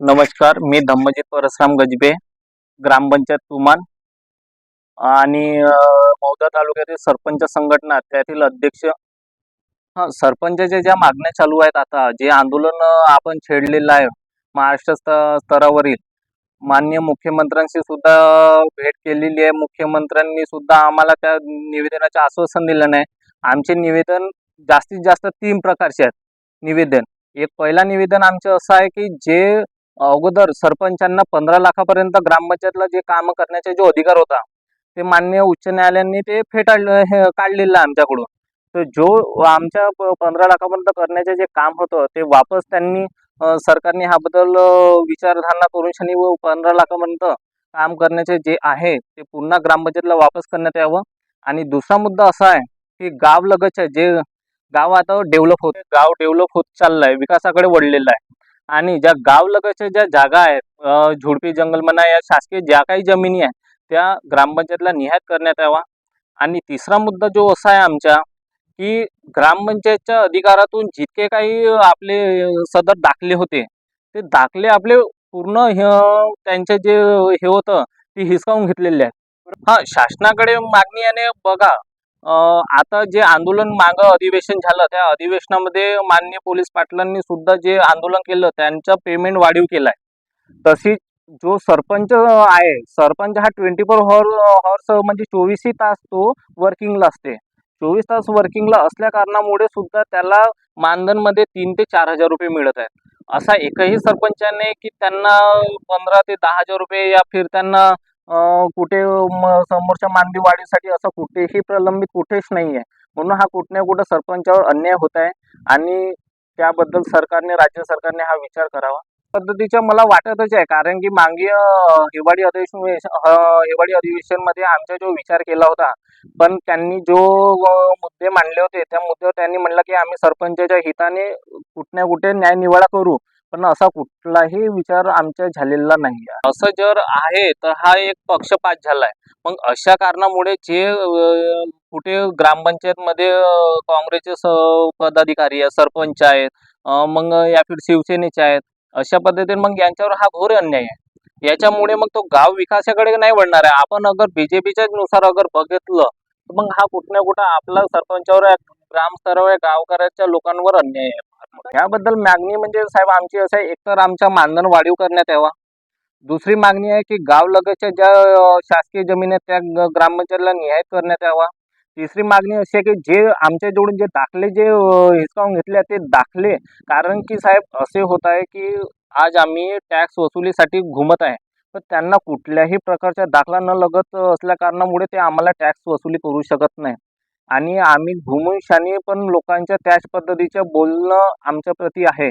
नमस्कार मी धम्मजित परसराम गजबे ग्रामपंचायत तुमान आणि मौदा तालुक्यातील सरपंच संघटना त्यातील अध्यक्ष. हा सरपंचाच्या ज्या मागण्या चालू आहेत आता जे आंदोलन आपण छेडलेलं आहे महाराष्ट्र स्तरावरील माननीय मुख्यमंत्र्यांशी सुद्धा भेट केलेली आहे. मुख्यमंत्र्यांनी सुद्धा आम्हाला त्या निवेदनाचे आश्वासन दिलं नाही. आमचे निवेदन जास्तीत जास्त तीन प्रकारचे आहेत. निवेदन. एक पहिला निवेदन आमचं असं आहे की जे अगोदर सरपंचांना पंधरा लाखापर्यंत ग्रामपंचायतला जे काम करण्याचा जो अधिकार होता ते मान्य उच्च न्यायालयाने ते फेटाळलं हे काढलेलं आहे आमच्याकडून. तर जो आमच्या प- पंधरा लाखापर्यंत करण्याचे जे काम होतं ते वापस त्यांनी सरकारने ह्याबद्दल विचारधारणा करून शनी व पंधरा लाखापर्यंत काम करण्याचे जे आहे ते पुन्हा ग्रामपंचायतला वापस करण्यात यावं. आणि दुसरा मुद्दा असा आहे की गाव लगतच्या जे गाव आता डेव्हलप होत गाव डेव्हलप होत चाललं आहे विकासाकडे वळलेलं आहे. आणि ज्या गाव लगतच्या ज्या जागा आहेत झुडपी जंगल म्हणा या शासकीय ज्या काही जमिनी आहेत त्या ग्रामपंचायतला निहात करण्यात यावा. आणि तिसरा मुद्दा जो असा आहे आमच्या की ग्रामपंचायतच्या अधिकारातून जितके काही आपले सदर दाखले होते ते दाखले आपले पूर्ण त्यांचे जे हे होतं ते हिसकावून घेतलेले आहेत. हा शासनाकडे मागणी आणि बघा आता जे आंदोलन मागं अधिवेशन झालं त्या अधिवेशनामध्ये माननीय पोलीस पाटलांनी सुद्धा जे आंदोलन केलं त्यांचं पेमेंट वाढीव केलाय. तशीच जो सरपंच आहे सरपंच हा ट्वेंटी फोर हॉर हॉर्स म्हणजे चोवीसही तास तो वर्किंगला असते. चोवीस तास वर्किंगला असल्या कारणामुळे सुद्धा त्याला मानधनमध्ये तीन ते चार हजार रुपये मिळत आहेत. असा एकही सरपंचाने की त्यांना पंधरा ते दहा हजार रुपये या फिर त्यांना कुठे म- समोरच्या मानवी वाढीसाठी असं कुठेही प्रलंबित कुठेच नाही आहे म्हणून हा कुठे ना कुठं सरपंचावर अन्याय होत आहे आणि त्याबद्दल सरकारने राज्य सरकारने हा विचार करावा. पद्धतीच्या मला वाटतच आहे कारण की मागे हिवाळी अधिवेशन हिवाळी अधिवेशनमध्ये आमचा जो विचार केला होता पण त्यांनी जो मुद्दे मांडले होते त्या मुद्द्यावर त्यांनी म्हणलं की आम्ही सरपंचाच्या हिताने कुठे ना कुठे न्याय निवाडा करू. पण असा कुठलाही विचार आमच्या झालेला नाही असं जर आहे तर हा एक पक्षपात झालाय. मग अशा कारणामुळे जे कुठे ग्रामपंचायतमध्ये काँग्रेसचे पदाधिकारी आहेत सरपंच आहेत मग या फिर शिवसेनेचे आहेत अशा पद्धतीने मग यांच्यावर हा घोर अन्याय आहे. याच्यामुळे मग तो गाव विकासाकडे नाही वळणार आहे. आपण अगर बीजेपीच्या नुसार अगर बघितलं तर मग हा कुठं ना कुठं आपला सरपंचावर ग्रामस्तरावर गावकऱ्याच्या लोकांवर अन्याय आहे. याबद्दल मागणी म्हणजे साहेब आमची असं आहे एकतर आमच्या मानधन वाढीव करण्यात यावा. दुसरी मागणी आहे की गाव लगतच्या ज्या शासकीय जमीन आहेत त्या ग्रामपंचायतला निहाय करण्यात यावा. तिसरी मागणी अशी आहे की जे आमच्या जोडून जे दाखले जे हिसकावून घेतले ते दाखले. कारण की साहेब असे होत आहे की आज आम्ही टॅक्स वसुलीसाठी घुमत आहे. तर त्यांना कुठल्याही प्रकारचा दाखला न लगत असल्या कारणामुळे ते आम्हाला टॅक्स वसुली करू शकत नाही. आणि आम्ही घुमूनशानी पण लोकांच्या त्याच पद्धतीचं बोलणं आमच्या प्रती आहे.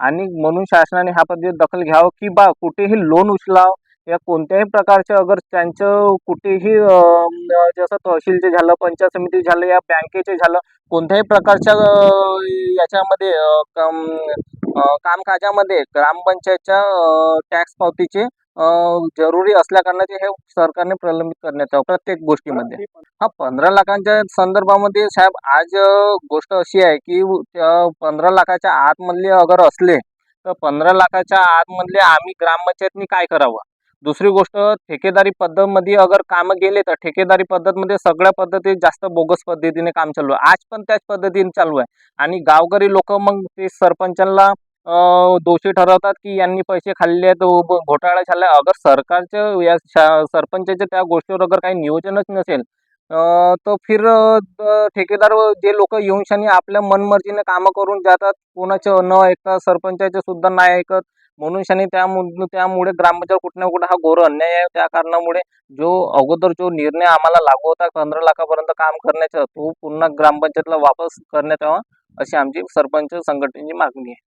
आणि म्हणून शासनाने ह्या पद्धतीत दखल घ्यावं की बा कुठेही लोन उचलाव. या कोणत्याही प्रकारचं अगर त्यांचं कुठेही जसं तहसीलचे झालं पंचायत समिती झालं या बँकेचे झालं कोणत्याही प्रकारच्या याच्यामध्ये कम- कामकाजामध्ये ग्रामपंचायतच्या टॅक्स पावतीचे जरुरी असल्या कारणाचे हे सरकारने प्रलंबित करण्यात यावं प्रत्येक गोष्टीमध्ये. हा पंधरा लाखांच्या संदर्भामध्ये साहेब आज गोष्ट अशी आहे की पंधरा लाखाच्या आतमधले अगर असले तर पंधरा लाखाच्या आतमधले आम्ही ग्रामपंचायतनी काय करावं? दुसरी गोष्ट ठेकेदारी पद्धतमध्ये अगर कामं गेले तर ठेकेदारी पद्धतमध्ये सगळ्या पद्धती जास्त बोगस पद्धतीने काम चालू आहे. आज पण त्याच पद्धतीने चालू आहे. आणि गावकरी लोक मग ते सरपंचांना दोषी ठरवतात की यांनी पैसे खाल्ले आहेत घोटाळा झाला. अगर सरकारच्या या शा- सरपंचाच्या त्या गोष्टीवर अगर काही नियोजनच नसेल तर फिर ठेकेदार व जे लोक येऊनशानी आपल्या मनमर्जीने कामं करून जातात. कोणाचं न ऐकता सरपंचाचे सुद्धा नाही ऐकत. म्हणून शनी त्यामु त्यामुळे ग्रामपंचायत कुठं ना कुठं हा घोर अन्याय आहे. त्या कारणामुळे जो अगोदर जो निर्णय आम्हाला लागू होता पंधरा लाखापर्यंत काम करण्याचा तो पुन्हा ग्रामपंचायतला वापस करण्यात यावा अशी आमची सरपंच संघटनेची मागणी आहे.